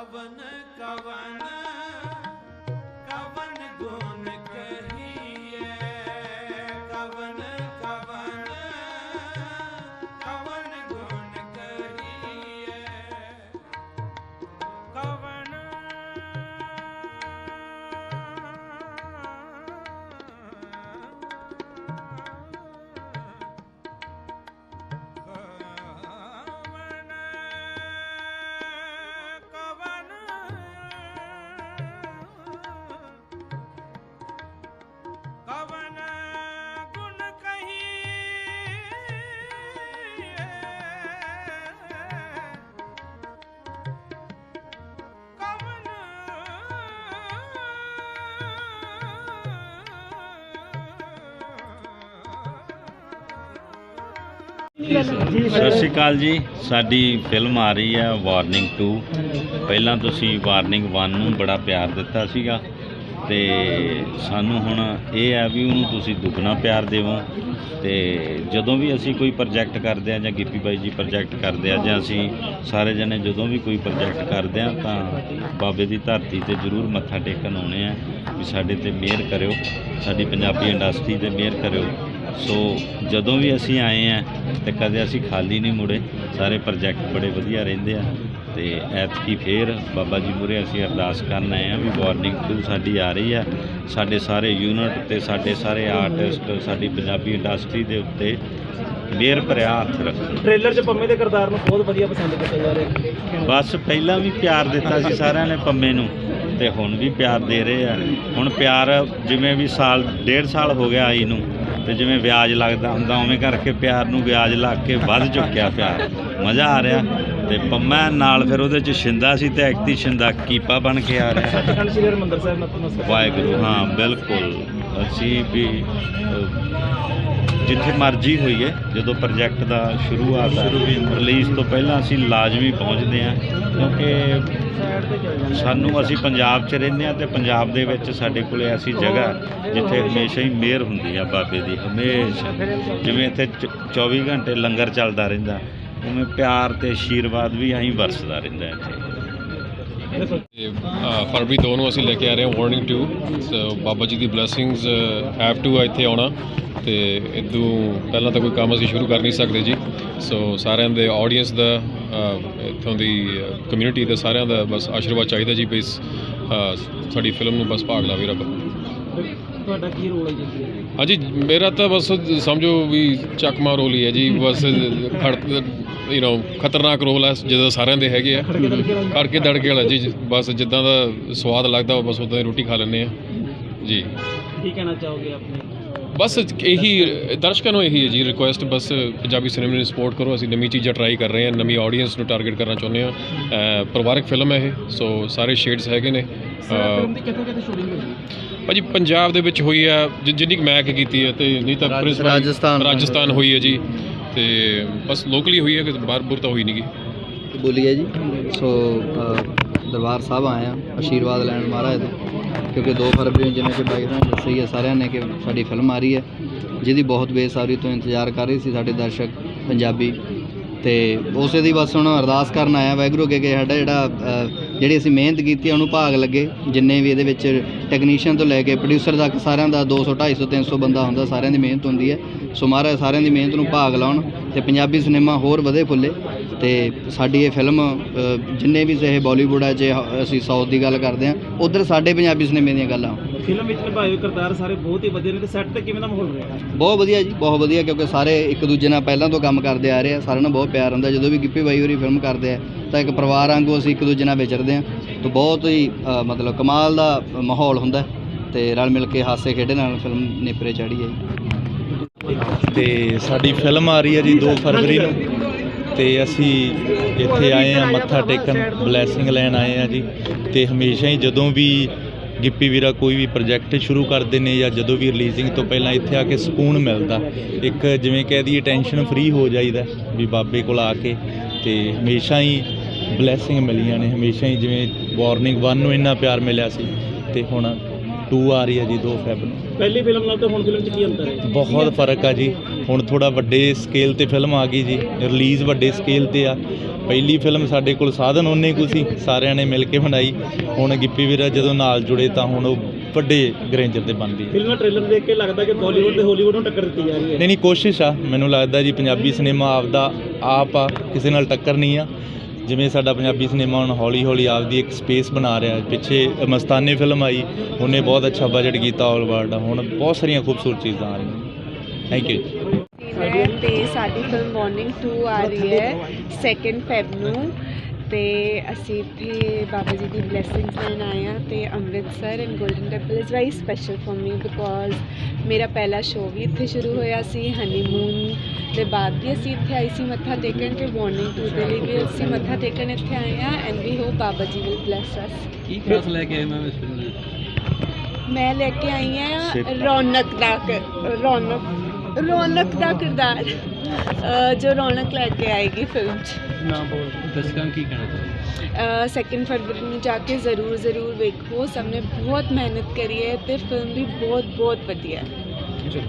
ਕਵਨ ਕਵਨ ਸਤਿ ਸ਼੍ਰੀ ਅਕਾਲ ਜੀ। ਸਾਡੀ ਫਿਲਮ ਆ ਰਹੀ ਹੈ ਵਾਰਨਿੰਗ 2 ਪਹਿਲਾਂ ਤੁਸੀਂ ਵਾਰਨਿੰਗ 1 ਨੂੰ ਬੜਾ ਪਿਆਰ ਦਿੱਤਾ ਸੀਗਾ ਤੇ ਸਾਨੂੰ ਹੁਣ ਇਹ ਹੈ ਵੀ ਉਹਨੂੰ ਤੁਸੀਂ ਦੁੱਗਣਾ ਪਿਆਰ ਦੇਵੋ ਤੇ ਜਦੋਂ ਵੀ ਅਸੀਂ ਕੋਈ ਪ੍ਰੋਜੈਕਟ ਕਰਦੇ ਆ ਜਾਂ ਗਿੱਪੀ ਬਾਈ ਜੀ ਪ੍ਰੋਜੈਕਟ ਕਰਦੇ ਆ ਜਾਂ ਅਸੀਂ ਸਾਰੇ ਜਣੇ ਜਦੋਂ ਵੀ ਕੋਈ ਪ੍ਰੋਜੈਕਟ ਕਰਦੇ ਆ ਤਾਂ ਬਾਬੇ ਦੀ ਧਰਤੀ ਤੇ ਜ਼ਰੂਰ ਮੱਥਾ ਟੇਕਣ ਆਉਣੇ ਆ ਵੀ ਸਾਡੇ ਤੇ ਮਿਹਰ ਕਰਿਓ, ਸਾਡੀ ਪੰਜਾਬੀ ਇੰਡਸਟਰੀ ਤੇ ਮਿਹਰ ਕਰਿਓ। ਸੋ ਜਦੋਂ ਵੀ ਅਸੀਂ ਆਏ ਆ ਤੇ ਕਦੇ ਅਸੀਂ ਖਾਲੀ ਨਹੀਂ ਮੁੜੇ ਸਾਰੇ ਪ੍ਰੋਜੈਕਟ ਬੜੇ ਵਧੀਆ ਰਹਿੰਦੇ ਆ ਤੇ ਐਤਕੀ ਫੇਰ ਬਾਬਾ ਜੀ ਮੂਹਰੇ ਅਸੀਂ ਅਰਦਾਸ ਕਰਨ ਆਏ ਆ ਵੀ ਵਾਰਨਿੰਗ 2 ਸਾਡੀ ਆ ਰਹੀ ਆ। ਸਾਡੇ ਸਾਰੇ ਯੂਨਿਟ ਤੇ ਸਾਡੇ ਸਾਰੇ ਆਰਟਿਸਟ ਸਾਡੀ ਪੰਜਾਬੀ ਇੰਡਸਟਰੀ ਦੇ ਉੱਤੇ ਮਿਹਰ ਭਰਿਆ ਹੱਥ ਰੱਖੋ। ਟ੍ਰੇਲਰ 'ਚ ਪੰਮੇ ਦੇ ਕਿਰਦਾਰ ਨੂੰ ਬਹੁਤ ਵਧੀਆ ਪਸੰਦ ਕੀਤਾ ਜਾ ਰਿਹਾ। ਬਸ ਪਹਿਲਾਂ ਵੀ ਪਿਆਰ ਦਿੱਤਾ ਸੀ ਸਾਰਿਆਂ ਨੇ ਪੰਮੇ ਨੂੰ ਤੇ ਹੁਣ ਵੀ ਪਿਆਰ ਦੇ ਰਹੇ ਆ। ਹੁਣ ਪਿਆਰ ਜਿਵੇਂ ਵੀ ਸਾਲ ਡੇਢ ਸਾਲ ਹੋ ਗਿਆ ਆਈ ਨੂੰ ਤੇ ਜਿਵੇਂ ਵਿਆਜ ਲੱਗਦਾ ਹੁੰਦਾ ਉਵੇਂ ਕਰਕੇ ਪਿਆਰ ਨੂੰ ਵਿਆਜ ਲੱਗ ਕੇ ਵੱਧ ਚੁੱਕਿਆ ਪਿਆਰ। ਮਜ਼ਾ ਆ ਰਿਹਾ। ਤੇ ਪੰਮਾ ਨਾਲ ਫਿਰ ਉਹਦੇ ਚ ਸ਼ਿੰਦਾ ਸੀ ਤੇ ਐਕਤੀ ਸ਼ਿੰਦਾ ਕੀਪਾ ਬਣ ਕੇ ਆ ਰਿਹਾ। ਸ੍ਰੀ ਵਾਹਿਗੁਰੂ ਹਾਂ ਬਿਲਕੁਲ। ਅਸੀਂ ਵੀ ਜਿੱਥੇ ਮਰਜ਼ੀ ਹੋਈਏ ਜਦੋਂ ਪ੍ਰੋਜੈਕਟ ਦਾ ਸ਼ੁਰੂਆਤ ਆ ਰਿਲੀਜ਼ ਤੋਂ ਪਹਿਲਾਂ ਅਸੀਂ ਲਾਜ਼ਮੀ ਪਹੁੰਚਦੇ ਹਾਂ ਕਿਉਂਕਿ ਸਾਨੂੰ ਅਸੀਂ ਪੰਜਾਬ 'ਚ ਰਹਿੰਦੇ ਹਾਂ ਤੇ ਪੰਜਾਬ ਦੇ ਵਿੱਚ ਸਾਡੇ ਕੋਲੇ ਐਸੀ ਜਗ੍ਹਾ ਜਿੱਥੇ ਹਮੇਸ਼ਾ ਹੀ ਮਿਹਰ ਹੁੰਦੀ ਆ ਬਾਬੇ ਦੀ, ਹਮੇਸ਼ਾ। ਜਿਵੇਂ ਇੱਥੇ ਚ- 24 ਘੰਟੇ ਲੰਗਰ ਚੱਲਦਾ ਰਹਿੰਦਾ, ਉਵੇਂ ਪਿਆਰ ਤੇ ਆਸ਼ੀਰਵਾਦ ਵੀ ਐਂ ਵਰਸਦਾ ਰਹਿੰਦਾ ਇੱਥੇ। ਫਰਵਰੀ 2 ਨੂੰ ਅਸੀਂ ਲੈ ਕੇ ਆ ਰਹੇ ਹਾਂ warning 2 so Baba ji the blessings have to ਇੱਥੇ ਆਉਣਾ। ਤੇ ਇਦੋਂ ਪਹਿਲਾਂ ਤਾਂ ਕੋਈ ਕੰਮ ਅਸੀਂ ਸ਼ੁਰੂ ਕਰ ਨਹੀਂ ਸਕਦੇ ਜੀ। ਸੋ ਸਾਰਿਆਂ ਦੇ ਆਡੀਅנס ਦਾ ਇਥੋਂ ਦੀ ਕਮਿਊਨਿਟੀ ਦਾ ਸਾਰਿਆਂ ਦਾ ਬਸ ਆਸ਼ੀਰਵਾਦ ਚਾਹੀਦਾ ਜੀ ਬਈ ਸਾਡੀ ਫਿਲਮ ਨੂੰ ਬਸ ਭਾਗ ਲਾਵੇ ਰੱਬ। ਤੁਹਾਡਾ ਕੀ ਰੋਲ ਹੈ ਜੀ ਹਾਂਜੀ ਮੇਰਾ ਤਾਂ ਬਸ ਸਮਝੋ ਵੀ ਚੱਕਮਾ ਰੋਲ ਹੀ ਹੈ ਜੀ। ਬਸ ਖੜ ਯੂ نو ਖਤਰਨਾਕ ਰੋਲ ਹੈ ਜਿਹਦਾ ਸਾਰਿਆਂ ਦੇ ਹੈਗੇ ਆ। ਕਰਕੇ ਦੜਕੇ ਵਾਲਾ। ਜੀ ਬਸ ਜਿੱਦਾਂ ਦਾ ਸਵਾਦ ਲੱਗਦਾ ਬਸ ਉਦਾਂ ਦੀ ਰੋਟੀ ਖਾ ਲੈਂਦੇ ਆ। ਜੀ। ਕੀ ਕਹਿਣਾ ਚਾਹੋਗੇ ਆਪਣੇ? ਬਸ ਇਹੀ ਦਰਸ਼ਕਾਂ ਨੂੰ ਇਹੀ ਹੈ ਜੀ ਰਿਕੁਐਸਟ ਬਸ ਪੰਜਾਬੀ ਸਿਨੇਮੇ ਨੂੰ ਸਪੋਰਟ ਕਰੋ ਅਸੀਂ ਨਵੀਂ ਚੀਜ਼ਾਂ ਟਰਾਈ ਕਰ ਰਹੇ ਹਾਂ ਨਵੀਂ ਆਡੀਅנס ਨੂੰ ਟਾਰਗੇਟ ਕਰਨਾ ਚਾਹੁੰਦੇ ਹਾਂ। ਪਰਿਵਾਰਕ ਫਿਲਮ ਹੈ ਇਹ ਸੋ ਸਾਰੇ ਸ਼ੇਡਸ ਹੈਗੇ ਨੇ। ਫਿਲਮ ਦੀ ਕਿੱਥੇ ਕਿੱਥੇ ਸ਼ੂਟਿੰਗ ਹੋਈ? ਭਾਜੀ ਪੰਜਾਬ ਦੇ ਵਿੱਚ ਹੋਈ ਆ ਜਿੰਨੀ ਕੁ ਮੈਂ ਕੀਤੀ ਹੈ ਤੇ ਨਹੀਂ ਤਾਂ ਰਾਜਸਥਾਨ। ਰਾਜਸਥਾਨ ਹੋਈ ਹੈ ਜੀ। ਤੇ ਬਸ ਲੋਕਲੀ ਹੋਈ ਹੈ ਕਿ ਬਾਹਰ ਬੁਰ ਤਾਂ ਹੋਈ ਨਹੀਂਗੀ ਬੋਲੀਏ ਜੀ। ਸੋ ਦਰਬਾਰ ਸਾਹਿਬ ਆਏ ਆ ਆਸ਼ੀਰਵਾਦ ਲੈਣ ਮਹਾਰਾਜ ਤੋਂ ਕਿਉਂਕਿ 2 ਫਰਵਰੀ ਨੂੰ ਜਿਵੇਂ ਕਿ ਬਾਈ ਨੇ ਦੱਸੀ ਹੈ ਸਾਰਿਆਂ ਨੇ ਕਿ ਸਾਡੀ ਫਿਲਮ ਆ ਰਹੀ ਹੈ, ਜਿਹਦੀ ਬਹੁਤ ਬੇਸਬਰੀ ਤੋਂ ਇੰਤਜ਼ਾਰ ਕਰ ਰਹੇ ਸੀ ਸਾਡੇ ਦਰਸ਼ਕ ਪੰਜਾਬੀ। ਤੇ ਉਸੇ ਦੀ ਬਸ ਹੁਣ ਅਰਦਾਸ ਕਰਨ ਆਇਆ ਵਾਹਿਗੁਰੂ ਅੱਗੇ ਕਿ ਸਾਡਾ ਜਿਹੜਾ ਜਿਹੜੀ ਅਸੀਂ ਮਿਹਨਤ ਕੀਤੀ ਹੈ ਉਹਨੂੰ ਭਾਗ ਲੱਗੇ। ਜਿੰਨੇ ਵੀ ਇਹਦੇ ਵਿੱਚ ਟੈਕਨੀਸ਼ੀਅਨ ਤੋਂ ਲੈ ਕੇ ਪ੍ਰੋਡਿਊਸਰ ਤੱਕ ਸਾਰਿਆਂ ਦਾ 200 250 300 ਬੰਦਾ ਹੁੰਦਾ, ਸਾਰਿਆਂ ਦੀ ਮਿਹਨਤ ਹੁੰਦੀ ਹੈ। ਸੋ ਮਹਾਰਾਜ ਸਾਰਿਆਂ ਦੀ ਮਿਹਨਤ ਨੂੰ ਭਾਗ ਲਾਉਣ। ਤੇ ਪੰਜਾਬੀ ਸਿਨੇਮਾ ਹੋਰ ਵਧੇ ਫੁੱਲੇ ਤੇ ਸਾਡੀ ਇਹ ਫਿਲਮ ਜਿੰਨੇ ਵੀ ਇਹ ਬਾਲੀਵੁੱਡ ਹੈ ਜੇ ਅਸੀਂ ਸਾਊਥ ਦੀ ਗੱਲ ਕਰਦੇ ਹਾਂ ਉਧਰ ਸਾਡੇ ਪੰਜਾਬੀ ਸਿਨੇਮੇ ਦੀਆਂ ਗੱਲਾਂ। ਫਿਲਮ ਵਿੱਚ ਨਿਭਾਏ ਹੋਏ ਕਿਰਦਾਰ ਸਾਰੇ ਬਹੁਤ ਹੀ ਵਧੀਆ ਨੇ ਤੇ ਸੈੱਟ ਤੇ ਕਿਵੇਂ ਦਾ ਮਾਹੌਲ ਰਿਹਾ? ਬਹੁਤ ਵਧੀਆ ਜੀ ਬਹੁਤ ਵਧੀਆ ਕਿਉਂਕਿ ਸਾਰੇ ਇੱਕ ਦੂਜੇ ਨਾਲ ਪਹਿਲਾਂ ਤੋਂ ਕੰਮ ਕਰਦੇ ਆ ਰਹੇ ਆ ਸਾਰਿਆਂ ਨਾਲ ਬਹੁਤ ਪਿਆਰ ਹੁੰਦਾ ਜਦੋਂ ਵੀ ਗਿੱਪੀ ਬਾਈ ਹੋਰੀ ਫਿਲਮ ਕਰਦੇ ਆ ਤਾਂ ਇੱਕ ਪਰਿਵਾਰ ਵਾਂਗੂ ਅਸੀਂ ਇੱਕ ਦੂਜੇ ਨਾਲ ਵਿਚਰਦੇ ਆ ਤਾਂ ਬਹੁਤ ਹੀ ਮਤਲਬ ਕਮਾਲ ਦਾ ਮਾਹੌਲ ਹੁੰਦਾ ਤੇ ਰਲ ਮਿਲ ਕੇ ਹਾਸੇ ਖੇਡੇ ਨਾਲ ਫਿਲਮ ਨੇਪਰੇ ਚੜੀ ਹੈ ਜੀ। ਤੇ ਸਾਡੀ ਫਿਲਮ ਆ ਰਹੀ ਹੈ ਜੀ 2 ਫਰਵਰੀ ਨੂੰ। ਤੇ ਅਸੀਂ ਇੱਥੇ ਆਏ ਆ ਮੱਥਾ ਟੇਕਣ ਬਲੇਸਿੰਗ ਲੈਣ ਆਏ ਆ ਜੀ। ਤੇ ਹਮੇਸ਼ਾ ਹੀ ਜਦੋਂ ਵੀ ਗਿੱਪੀ ਵੀਰਾ ਕੋਈ ਵੀ ਪ੍ਰੋਜੈਕਟ ਸ਼ੁਰੂ ਕਰਦੇ ਨੇ ਜਾਂ ਜਦੋਂ ਵੀ ਰਿਲੀਜ਼ਿੰਗ ਤੋਂ ਪਹਿਲਾਂ ਇੱਥੇ ਆ ਕੇ ਸਕੂਨ ਮਿਲਦਾ। ਇੱਕ ਜਿਵੇਂ ਕਹਿ ਦਈਏ ਟੈਨਸ਼ਨ ਫ੍ਰੀ ਹੋ ਜਾਈਦਾ ਵੀ ਬਾਬੇ ਕੋਲ ਆ ਕੇ। ਤੇ ਹਮੇਸ਼ਾ ਹੀ ਬਲੇਸਿੰਗ ਮਿਲੀਆਂ ਨੇ, ਹਮੇਸ਼ਾ ਹੀ ਜਿਵੇਂ ਵਾਰਨਿੰਗ 1 ਨੂੰ ਇੰਨਾ ਪਿਆਰ ਮਿਲਿਆ ਸੀ। ਤੇ ਹੁਣ 2 ਆ ਰਹੀ ਹੈ ਜੀ 2 ਫੈਬ ਨੂੰ। ਪਹਿਲੀ ਫਿਲਮ ਨਾਲ ਤੇ ਹੁਣ ਫਿਲਮ 'ਚ ਕੀ ਅੰਤਰ ਹੈ? ਬਹੁਤ ਫ਼ਰਕ ਆ ਜੀ। ਹੁਣ ਥੋੜਾ ਵੱਡੇ ਸਕੇਲ ਤੇ ਫਿਲਮ ਆ ਗਈ ਜੀ। ਰਿਲੀਜ਼ ਵੱਡੇ ਸਕੇਲ ਤੇ ਆ। ਪਹਿਲੀ ਫਿਲਮ ਸਾਡੇ ਕੋਲ ਸਾਧਨ ਉਹਨੇ ਕੁ ਸੀ ਸਾਰਿਆਂ ਨੇ ਮਿਲ ਕੇ ਬਣਾਈ। ਹੁਣ ਗਿੱਪੀ ਵੀਰਾ ਜਦੋਂ ਨਾਲ ਜੁੜੇ ਤਾਂ ਹੁਣ ਉਹ ਵੱਡੇ ਗਰੇਂਜਰ ਤੇ ਬਣ ਰਹੀ ਹੈ। ਫਿਲਮ ਦਾ ਟ੍ਰੇਲਰ ਦੇਖ ਕੇ ਲੱਗਦਾ ਕਿ ਬਾਲੀਵੁੱਡ ਤੇ ਹਾਲੀਵੁੱਡ ਨੂੰ ਟੱਕਰ ਦਿੱਤੀ ਜਾ ਰਹੀ ਹੈ। ਨਹੀਂ ਨਹੀਂ ਕੋਸ਼ਿਸ਼ ਆ। ਮੈਨੂੰ ਲੱਗਦਾ ਜੀ ਪੰਜਾਬੀ ਸਿਨੇਮਾ ਆਪਦਾ ਆਪ ਆ ਕਿਸੇ ਨਾਲ ਟੱਕਰ ਨਹੀਂ ਆ। ਜਿਵੇਂ ਸਾਡਾ ਪੰਜਾਬੀ ਸਿਨੇਮਾ ਹੁਣ ਹੌਲੀ ਹੌਲੀ ਆਪਦੀ ਇੱਕ ਸਪੇਸ ਬਣਾ ਰਿਹਾ ਪਿੱਛੇ ਮਸਤਾਨੇ ਫਿਲਮ ਆਈ, ਉਹਨੇ ਬਹੁਤ ਅੱਛਾ ਬਜਟ ਕੀਤਾ ਆਲ ਵਰਲਡ ਹੁਣ ਬਹੁਤ ਸਾਰੀਆਂ ਖੂਬਸੂਰਤ ਚੀਜ਼ਾਂ ਆ ਰਹੀਆਂ। ਥੈਂਕ ਯੂ ਤੇ ਸਾਡੀ ਫਿਲਮ ਮਾਰਨਿੰਗ 2 ਆ ਰਹੀ ਹੈ 2nd ਫੈਬ ਨੂੰ। ਤੇ ਅਸੀਂ ਇੱਥੇ ਬਾਬਾ ਜੀ ਦੀ ਬਲੇਸਿੰਗਸ ਲੈਣ ਆਏ ਹਾਂ ਤੇ Amritsar and Golden Temple is very special for me because ਮੇਰਾ ਪਹਿਲਾ ਸ਼ੋਅ ਵੀ ਇੱਥੇ ਸ਼ੁਰੂ ਹੋਇਆ ਸੀ ਹਨੀਮੂਨ ਦੇ ਬਾਅਦ ਵੀ ਅਸੀਂ ਇੱਥੇ ਆਈ ਸੀ ਮੱਥਾ ਟੇਕਣ ਤੇ ਮਾਰਨਿੰਗ 2 ਦੇ ਲਈ ਵੀ ਅਸੀਂ ਮੱਥਾ ਟੇਕਣ ਇੱਥੇ ਆਏ ਹਾਂ and we hop Baba ji will bless ਅਸ ਕੀ ਖਾਸ ਲੈ ਕੇ ਆਏ ਮੈਂ ਇਸ ਫਿਲਮ ਮੈਂ ਲੈ ਕੇ ਆਈ ਹਾਂ ਰੌਣਕ ਦਾ ਰੌਣਕ ਰੌਣਕ ਦਾ ਕਿਰਦਾਰ। ਅਹ ਜੋ ਰੌਣਕ ਲੈ ਕੇ ਆਏਗੀ ਫਿਲਮ 'ਚ। ਨਾ ਬੋਲ ਦਰਸ਼ਕਾਂ ਨੂੰ ਕੀ ਕਹਿਣਾ ਚਾਹੁੰਦੇ ਸੈਕਿੰਡ ਫਰਵਰੀ ਨੂੰ ਜਾ ਕੇ ਜ਼ਰੂਰ ਜ਼ਰੂਰ ਵੇਖੋ। ਸਭ ਨੇ ਬਹੁਤ ਮਿਹਨਤ ਕਰੀ ਹੈ ਤੇ ਫਿਲਮ ਵੀ ਬਹੁਤ ਬਹੁਤ ਵਧੀਆ ਹੈ।